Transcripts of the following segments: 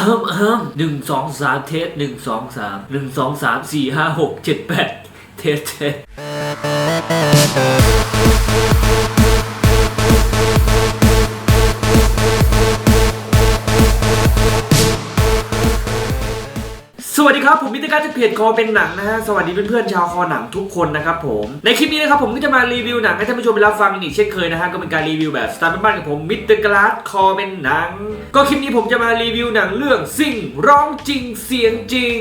อ้ามอ้ามหนึ่งสองสามเทสหนึ่งสองสามหนึ่งสองสามสี่ห้าหกเจ็ดแปดเทสเทส วัสดีครับ ผมมิตรการจากเพจคอเป็นหนังนะฮะ สวัสดีเพื่อนๆชาวคอหนังทุกคนนะครับผม ในคลิปนี้นะครับผมก็จะมารีวิวหนังให้ท่านผู้ชมไปรับฟังอีกเช่นเคยนะฮะ ก็เป็นการรีวิวแบบสไตล์บ้านๆกับผมมิตรกราดคอเป็นหนัง ก็คลิปนี้ผมจะมารีวิวหนังเรื่องสิ่งร้องจริงเสียงจริง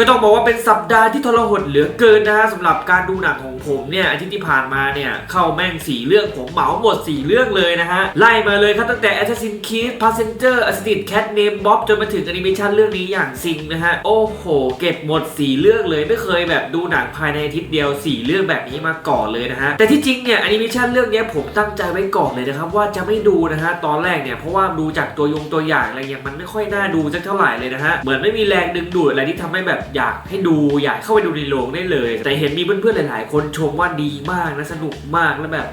ก็ต้องบอกว่าเป็นสัปดาห์ที่ทรหดเหลือเกินนะฮะสำหรับการดูหนังของผมเนี่ยอาทิตย์ที่ผ่านมาเนี่ยเข้าแม่งสี่เรื่องผมเหมาหมดสี่เรื่องเลยนะฮะ ไล่มาเลยครับตั้งแต่ Assassin's Creed Passenger Assassin Cat Name Bob จนมาถึงแอนิเมชันเรื่องนี้อย่างซิงนะฮะ โอ้โห เก็บหมดสี่เรื่องเลยไม่เคยแบบดูหนังภายในอาทิตย์เดียวสี่เรื่องแบบนี้มาก่อนเลยนะฮะแต่ที่จริงเนี่ยแอนิเมชันเรื่องนี้ผมตั้งใจไว้ก่อนเลยนะครับว่าจะไม่ดูนะฮะตอนแรกเนี่ยเพราะว่าดูจากตัวยงตัวอย่างอะไรอย่างมันไม่ค่อยน่าดูสักเท่าไหร่เลยนะฮะเหมือนไม่มีแรงดึงดูดอะไรที่ทำให้แบบอยากให้ดูอยากเข้าไปดูในโรงได้เลย แต่เห็นมีเพื่อนๆหลายๆ คนชมว่าดีมากนะสนุกมากแล้วแบบ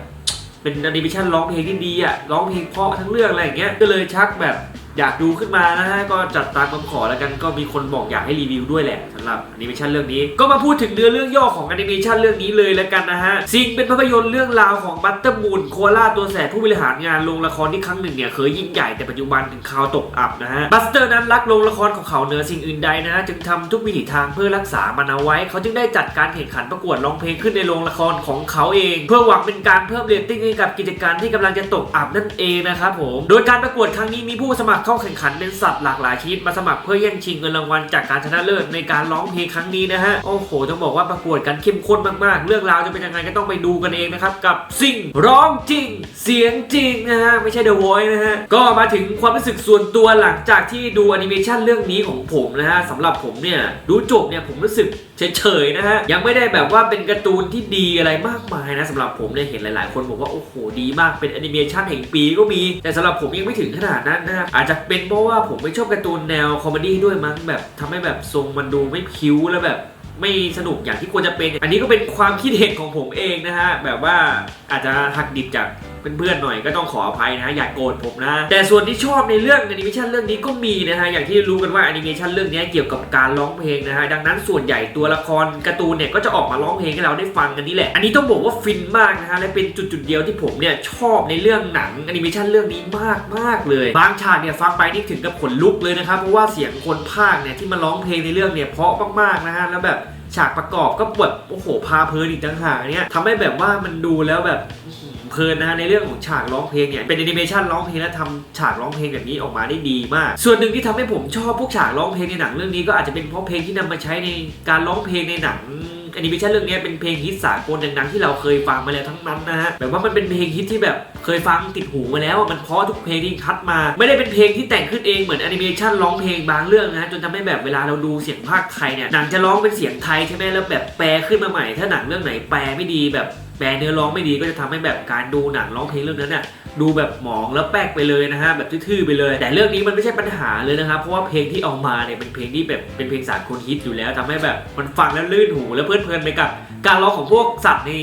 เป็นอนิเมชันร้องเพลงที่ดีอะร้องเพลงเพราะทั้งเรื่องอะไรอย่างเงี้ยก็เลยชักแบบ อยากดูขึ้นมานะฮะก็จัดตามคำขอแล้วกันก็มีคนบอกอยากให้รีวิวด้วยแหละสำหรับแอนิเมชันเรื่องนี้ ก็มาพูดถึงเนื้อเรื่องย่อของแอนิเมชันเรื่องนี้เลยแล้วกันนะฮะซิงเป็นภาพยนตร์เรื่องราวของบัตเตอร์มูนโคอาลาตัวแสบผู้บริหารงานโรงละครที่ครั้งหนึ่งเนี่ยเคยยิ่งใหญ่แต่ปัจจุบันถึงข่าวตกอับนะฮะบัสเตอร์นั้นรักโรงละครของเขาเหนือสิ่งอื่นใดนะ จึงทำทุกวิถีทางเพื่อรักษามันเอาไว้ เขาจึงได้จัดการแข่งขันประกวดร้องเพลงขึ้นในโรงละครของเขาเอง เพื่อหวังเป็นการเพิ่มเรตติ้งให้กับกิจการที่กำลังจะตกอับนั่นเองนะครับผมโดยการประกวดครั้งนี้มีผู้สมัครเข้าแข่งขันเป็นสัตว์หลากหลายชนิดมาสมัครเพื่อแย่งชิงเงินรางวัลจากการชนะเลิศในการร้องเพลงครั้งนี้นะฮะโอ้โหต้องบอกว่าประกวดกันเข้มข้นมากๆ เรื่องราวจะเป็นยังไงก็ต้องไปดูกันเองนะครับกับสิ่งร้องจริง เสียงจริงนะฮะไม่ใช่ The Voice นะฮะก็มาถึงความรู้สึกส่วนตัวหลังจากที่ดูแอนิเมชันเรื่องนี้ของผมนะฮะสำหรับผมเนี่ยดูจบเนี่ยผมรู้สึก เฉยๆนะฮะยังไม่ได้แบบว่าเป็นการ์ตูนที่ดีอะไรมากมายนะสำหรับผมเนี่ยเห็นหลาย ๆ คนบอกว่าโอ้โหดีมากเป็นแอนิเมชันแห่งปีก็มีแต่สำหรับผมยังไม่ถึงขนาดนั้นนะครับอาจจะเป็นเพราะว่าผมไม่ชอบการ์ตูนแนวคอมเมดี้ด้วยมั้งแบบทำให้แบบทรงมันดูไม่คิ้วแล้วแบบไม่สนุกอย่างที่ควรจะเป็น อันนี้ก็เป็นความคิดเห็นของผมเองนะฮะ แบบว่าอาจจะหักดิบจากเพื่อนๆหน่อยก็ต้องขออภัยนะอย่ากโกรธผมนะ แต่ส่วนที่ชอบในเรื่องแอนิเมชันเรื่องนี้ก็มีนะฮะอย่างที่รู้กันว่าแอนิเมชันเรื่องนี้เกี่ยวกับการร้องเพลงนะฮะดังนั้นส่วนใหญ่ตัวละครการ์ตูนเนี่ยก็จะออกมาร้องเพลงให้เราได้ฟังกันนี่แหละ อันนี้ต้องบอกว่าฟินมากนะฮะและเป็นจุดๆเดียวที่ผมเนี่ยชอบในเรื่องหนังแอนิเมชันเรื่องนี้มากมากเลยบางฉากเนี่ยฟังไปนี่ถึงกับขนลุกเลยนะครับเพราะว่าเสียงคนพากเนี่ยที่มาร้องเพลงในเรื่องเนี่ยเพราะมากๆนะฮะแล้วแบบฉากประกอบก็แบบโอ้โหพาเพลินอีกต่างหากเนี่ยทำให้แบบว่ามันดูแล้วแบบ เพลินนะฮะในเรื่องของฉากร้องเพลงเนี่ยเป็นแอนิเมชันร้องเพลงและทำฉากร้องเพลงแบบนี้ออกมาได้ดีมาก ส่วนหนึ่งที่ทำให้ผมชอบพวกฉากร้องเพลงในหนังเรื่องนี้ก็อาจจะเป็นเพราะเพลงที่นำมาใช้ในการร้องเพลงในหนังแอนิเมชันเรื่องนี้เป็นเพลงฮิตสากลดังๆที่เราเคยฟังมาแล้วทั้งนั้นนะฮะแบบว่ามันเป็นเพลงฮิตที่แบบเคยฟังติดหูมาแล้วมันเพราะทุกเพลงที่คัดมา ไม่ได้เป็นเพลงที่แต่งขึ้นเองเหมือนแอนิเมชันร้องเพลงบางเรื่องนะฮะจนทำให้แบบเวลาเราดูเสียงภาคไทยเนี่ยหนังจะร้องเป็นเสียงไทยใช่ไหมแล้วแบบแปลขึ้นมาใหม่ ถ้าหนังเรื่องไหนแปลไม่ดีแบบ แปลเนื้อร้องไม่ดีก็จะทำให้แบบการดูหนังร้องเพลงเรื่องนั้นเนี่ยดูแบบหมองแล้วแป๊กไปเลยนะฮะแบบทื่อๆไปเลย แต่เรื่องนี้มันไม่ใช่ปัญหาเลยนะครับเพราะว่าเพลงที่ออกมาเนี่ยเป็นเพลงที่แบบเป็นเพลงสากลฮิตอยู่แล้วทำให้แบบมันฟังแล้วลื่นหู แล้วเพลิดเพลินไปกับ การร้องของพวกสัตว์ใน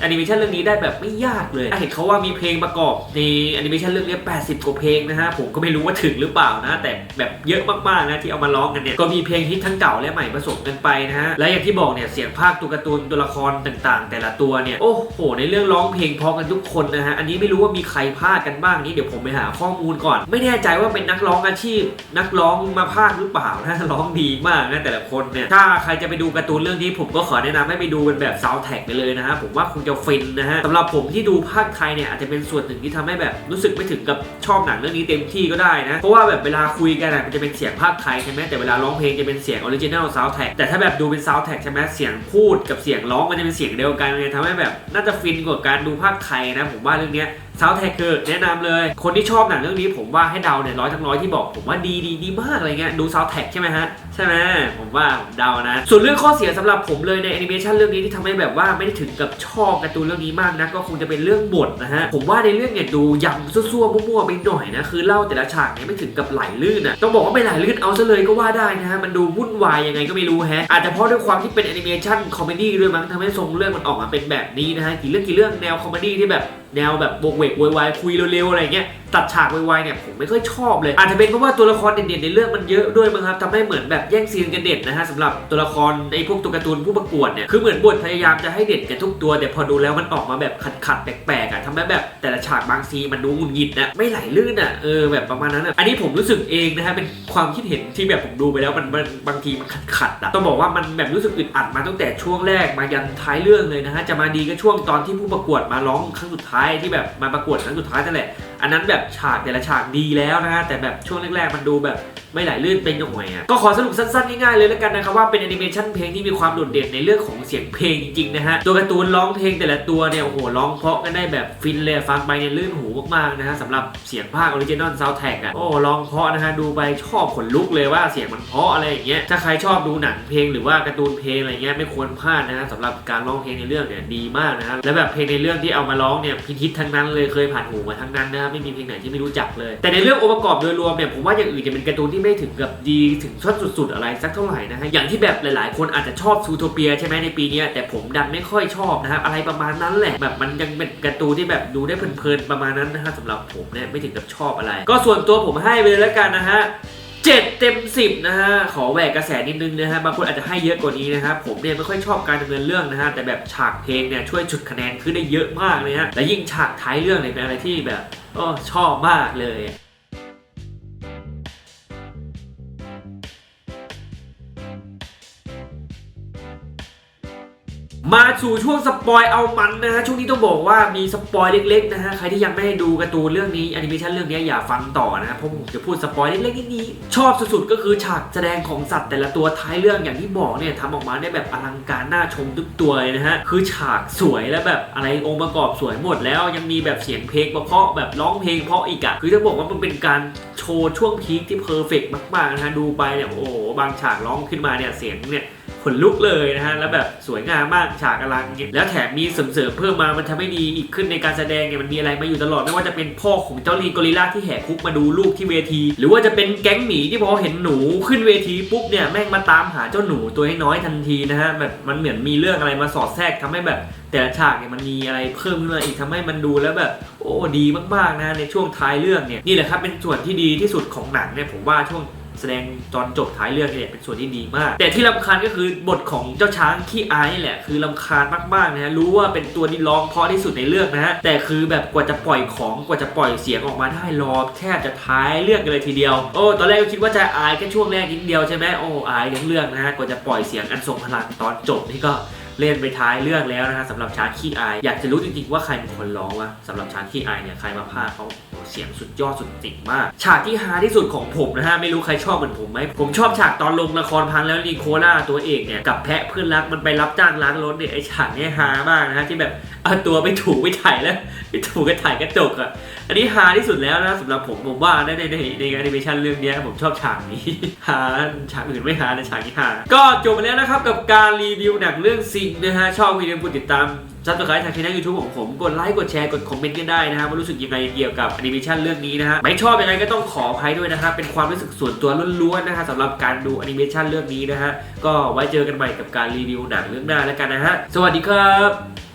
แอนิเมชันเรื่องนี้ได้แบบไม่ยากเลยเห็นเขาว่ามีเพลงประกอบในแอนิเมชันเรื่องนี้ 80 กว่าเพลงนะฮะ ผมก็ไม่รู้ว่าถึงหรือเปล่านะ แต่แบบเยอะมากๆนะที่เอามาร้องกันเนี่ย ก็มีเพลงฮิตทั้งเก่าและใหม่ผสมกันไปนะฮะ และอย่างที่บอกเนี่ย เสียงภาคตัวการ์ตูนตัวละครต่างๆ แต่ละตัวเนี่ย โอ้โห ในเรื่องร้องเพลงเพอกันทุกคนนะฮะ อันนี้ไม่รู้ว่ามีใครพากกันบ้างนี้เดี๋ยวผมไปหาข้อมูลก่อน ไม่แน่ใจว่าเป็นนักร้องอาชีพ นักร้องมาพากหรือเปล่านะร้องดีมากนะแต่ละคนเนี่ยถ้าใครจะไปดูการ์ตูนเรื่องนี้ผมก็ขอแนะนำให้ไปดูเป็นแบบซาวแท็กไปเลยนะฮะผมว่าคงจะฟินนะฮะสำหรับผมที่ดูภาคไทยเนี่ยอาจจะเป็นส่วนหนึ่งที่ทำให้แบบรู้สึกไม่ถึงกับชอบหนังเรื่องนี้เต็มที่ก็ได้นะ เพราะว่าแบบเวลาคุยกันมันจะเป็นเสียงภาคไทยใช่ไหมแต่เวลาร้องเพลงจะเป็นเสียงออริจินัลซาวแท็กแต่ถ้าแบบดูเป็นซาวแท็กใช่ไหมเสียงพูดกับเสียงร้องมันจะเป็นเสียงเดียวกันเลยทำให้แบบน่าจะฟินกว่าการดูภาคไทยนะผมว่าเรื่องนี้ ซาวแท็กคือแนะนำเลย คนที่ชอบหนังเรื่องนี้ผมว่าให้เดาเนี่ยร้อยทั้งร้อยที่บอกผมว่าดีดีดีมากอะไรเงี้ยดูซาวแท็กใช่ไหมฮะ ใช่ไหมผมว่าผมเดานะ ส่วนเรื่องข้อเสียสำหรับผมเลยในแอนิเมชันเรื่องนี้ที่ทำให้แบบว่าไม่ได้ถึงกับชอบการ์ตูนเรื่องนี้มากนะก็คงจะเป็นเรื่องบทนะฮะผมว่าในเรื่องเนี่ยดูยำซั่วๆมั่วๆไปหน่อยนะคือเล่าแต่ละฉากเนี่ยไม่ถึงกับไหลลื่นอะต้องบอกว่าไม่ไหลลื่นเอาซะเลยก็ว่าได้นะฮะมันดูวุ่นวายยังไงก็ไม่รู้ฮะอาจจะเพราะด้วยความที่เป็นแอนิเมชันคอมเมดี้ด้วยมั้งทำให้ทรงเรื่องมันออกมาเป็นแบบนี้นะฮะกี่เรื่องกี่เรื่องแนวคอมเมดี้ที่แบบแนวแบบบวกเวกโวยวายคุยเร็วๆอะไรเงี้ย ตัดฉากไวๆเนี่ยผมไม่ค่อยชอบเลย อาจจะเป็นเพราะว่าตัวละครเด่นๆในเรื่องมันเยอะด้วยมั้งครับทำให้เหมือนแบบแย่งซีนกันเด่นนะฮะสำหรับตัวละครในพวกตัวการ์ตูนผู้ประกวดเนี่ยคือเหมือนบทพยายามจะให้เด่นกันทุกตัว แต่พอดูแล้วมันออกมาแบบขัดๆแปลกๆอะทำให้แบบแต่ละฉากบางซีมันดูหงุดหงิดนะไม่ไหลลื่นอะเออแบบประมาณนั้นอะอันนี้ผมรู้สึกเองนะฮะเป็นความคิดเห็นที่แบบผมดูไปแล้วมันมันบางทีมันขัดๆอะต้องบอกว่ามันแบบรู้สึกอึดอัดมาตั้งแต่ช่วงแรกมายันท้ายเรื่องเลยนะฮะจะมาดีก็ช่วงตอนที่ผู้ประกวดมาร้องครั้งสุดท้ายที่แบบมาประกวดครั้งสุดท้ายนั่นแหละ อันนั้นแบบฉากแต่ละฉากดีแล้วนะฮะแต่แบบช่วงแรกๆมันดูแบบไม่ไหลลื่นเป็นหน่วยอะก็ขอสรุปสั้นๆง่ายๆเลยแล้วกันนะครับว่าเป็นแอนิเมชันเพลงที่มีความโดดเด่นในเรื่องของเสียงเพลงจริงๆนะฮะตัวการ์ตูนร้องเพลงแต่ละตัวเนี่ยโอ้โหร้องเพราะกันได้แบบฟินเลยฟังไปเนี่ยลื่นหูมากๆนะฮะสำหรับเสียงภาคออริจินอลซาวด์แท็กอะโอ้ร้องเพราะนะฮะดูไปชอบขนลุกเลยว่าเสียงมันเพราะอะไรอย่างเงี้ยถ้าใครชอบดูหนังเพลงหรือว่าการ์ตูนเพลงอะไรเงี้ยไม่ควรพลาดนะฮะสำหรับการร้องเพลงในเรื่องเนี่ยดีมากนะฮะและแบบเพลงในเรื่องที่เอามาร้องเนี่ยพิทิศทั้งนั้นเลยเคยผ่านหูมาทั้งนั้นนะฮะไม่มีเพลงไหนที่ไม่รู้จักเลย แต่ในเรื่ององค์ประกอบโดยรวมเนี่ยผมว่าอย่างอื่นจะเป็นการ์ตูนที่ไม่ถึงกับดีถึงชั้นสุด ๆ อะไรสักเท่าไหร่นะฮะอย่างที่แบบหลายๆ คนอาจจะชอบซูโทเปียใช่ไหมในปีนี้แต่ผมดันไม่ค่อยชอบนะครับอะไรประมาณนั้นแหละแบบมันยังเป็นการ์ตูนที่แบบดูได้เพลินๆประมาณนั้นนะฮะสำหรับผมเนี่ยไม่ถึงกับชอบอะไร ก็ส่วนตัวผมให้ไปเลยแล้วกันนะฮะเจ็ดเต็มสิบนะฮะ ขอแหวกกระแสนิดนึงนะฮะ บางคนอาจจะให้เยอะกว่านี้นะครับ ผมเนี่ยไม่ค่อยชอบการดำเนินเรื่องนะฮะ แต่แบบฉากเพลงเนี่ยช่วยจุดคะแนนขึ้นได้เยอะมากเลยฮะ และยิ่งฉากท้ายเรื่องเนี่ยเป็นอะไรที่แบบ โอ้ชอบมากเลย มาสู่ช่วงสปอยเอามันนะฮะช่วงนี้ต้องบอกว่ามีสปอยเล็กๆนะฮะใครที่ยังไม่ได้ดูการ์ตูนเรื่องนี้แอนิเมชันเรื่องนี้อย่าฟังต่อนะเพราะผมจะพูดสปอยเล็กๆนิดนี้ชอบสุดๆก็คือฉากแสดงของสัตว์แต่ละตัวท้ายเรื่องอย่างที่บอกเนี่ยทำออกมาได้แบบอลังการน่าชมทุกตัวเลยนะฮะคือฉากสวยและแบบอะไรองค์ประกอบสวยหมดแล้วยังมีแบบเสียงเพลงเพราะแบบร้องเพลงเพราะอีกอะคือจะบอกว่ามันเป็นการโชว์ช่วงพีคที่เพอร์เฟกมากๆนะฮะดูไปเนี่ยโอ้โหบางฉากร้องขึ้นมาเนี่ยเสียงเนี่ย ขนลุกเลยนะฮะแล้วแบบสวยงามมากฉากอลังเนี่ยแล้วแถมมีเสริมๆเพิ่มมามันทำให้ดีอีกขึ้นในการแสดงเนี่ยมันมีอะไรมาอยู่ตลอดไม่ว่าจะเป็นพ่อของเจ้าลีกอริลลาที่แหกคุกมาดูลูกที่เวที หรือว่าจะเป็นแก๊งหมีที่พอเห็นหนูขึ้นเวทีปุ๊บเนี่ยแม่งมาตามหาเจ้าหนูตัวน้อยทันทีนะฮะแบบมันเหมือนมีเรื่องอะไรมาสอดแทรกทำให้แบบแต่ละฉากเนี่ยมันมีอะไรเพิ่มขึ้นมาอีกทำให้มันดูแล้วแบบโอ้ดีมากๆนะในช่วงท้ายเรื่องเนี่ยนี่แหละครับเป็นส่วนที่ดีที่สุดของหนังเนี่ยผมว่าช่วง แสดงตอนจบท้ายเรื่องเนี่ยเป็นส่วนที่ดีมาก แต่ที่ลำคาญก็คือบทของเจ้าช้างขี้อายนี่แหละคือลำคาญมากๆนะฮะรู้ว่าเป็นตัวที่ร้องเพราะที่สุดในเรื่องนะฮะแต่คือแบบกว่าจะปล่อยของกว่าจะปล่อยเสียงออกมาได้รอแทบจะท้ายเรื่องกันเลยทีเดียวโอ้ตอนแรกก็คิดว่าจะอายแค่ช่วงแรกนิดเดียวใช่ไหมโอ้อายทั้งเรื่องนะฮะกว่าจะปล่อยเสียงอันทรงพลังตอนจบนี่ก็ เล่นไปท้ายเรื่องแล้วนะฮะสำหรับช้างขี้อาย อยากจะรู้จริงๆว่าใครเป็นคนร้องวะสำหรับช้างขี้อายเนี่ยใครมาพากเขาเสียงสุดยอดสุดจริงมาก ฉากที่ฮาที่สุดของผมนะฮะไม่รู้ใครชอบเหมือนผมไหมผมชอบฉากตอนลงละครพังแล้วนีโคล่าตัวเอกเนี่ยกับแพะเพื่อนรักมันไปรับจ้างล้างรถเนี่ยไอฉากเนี้ยฮามากนะฮะที่แบบเอาตัวไปถูไปถ่ายแล้วไปถูกระถ่ายกระจกอะอันนี้ฮาที่สุดแล้วนะสำหรับผมผมว่าในในในในแอนิเมชันเรื่องนี้ผมชอบฉากนี้ฮาฉากอื่นไม่ฮาแต่ฉากนี้ฮาก็จบไปแล้วนะครับกับการรีวิวหนังเรื่องซิงนะฮะชอบวิดีโอกดติดตามซับสไครต์ทางช่องยูทูบของผม กดไลค์ กดแชร์ กดคอมเมนต์กันได้นะฮะว่ารู้สึกยังไงเกี่ยวกับแอนิเมชันเรื่องนี้นะฮะไม่ชอบยังไงก็ต้องขออภัยด้วยนะครับเป็นความรู้สึกส่วนตัวล้วนๆนะฮะสำหรับการดูแอนิเมชันเรื่องนี้นะฮะก็ไว้เจอกันใหม่กับการรีวิวหนังเรื่องหน้าแล้วกันนะฮะสวัสดีครับ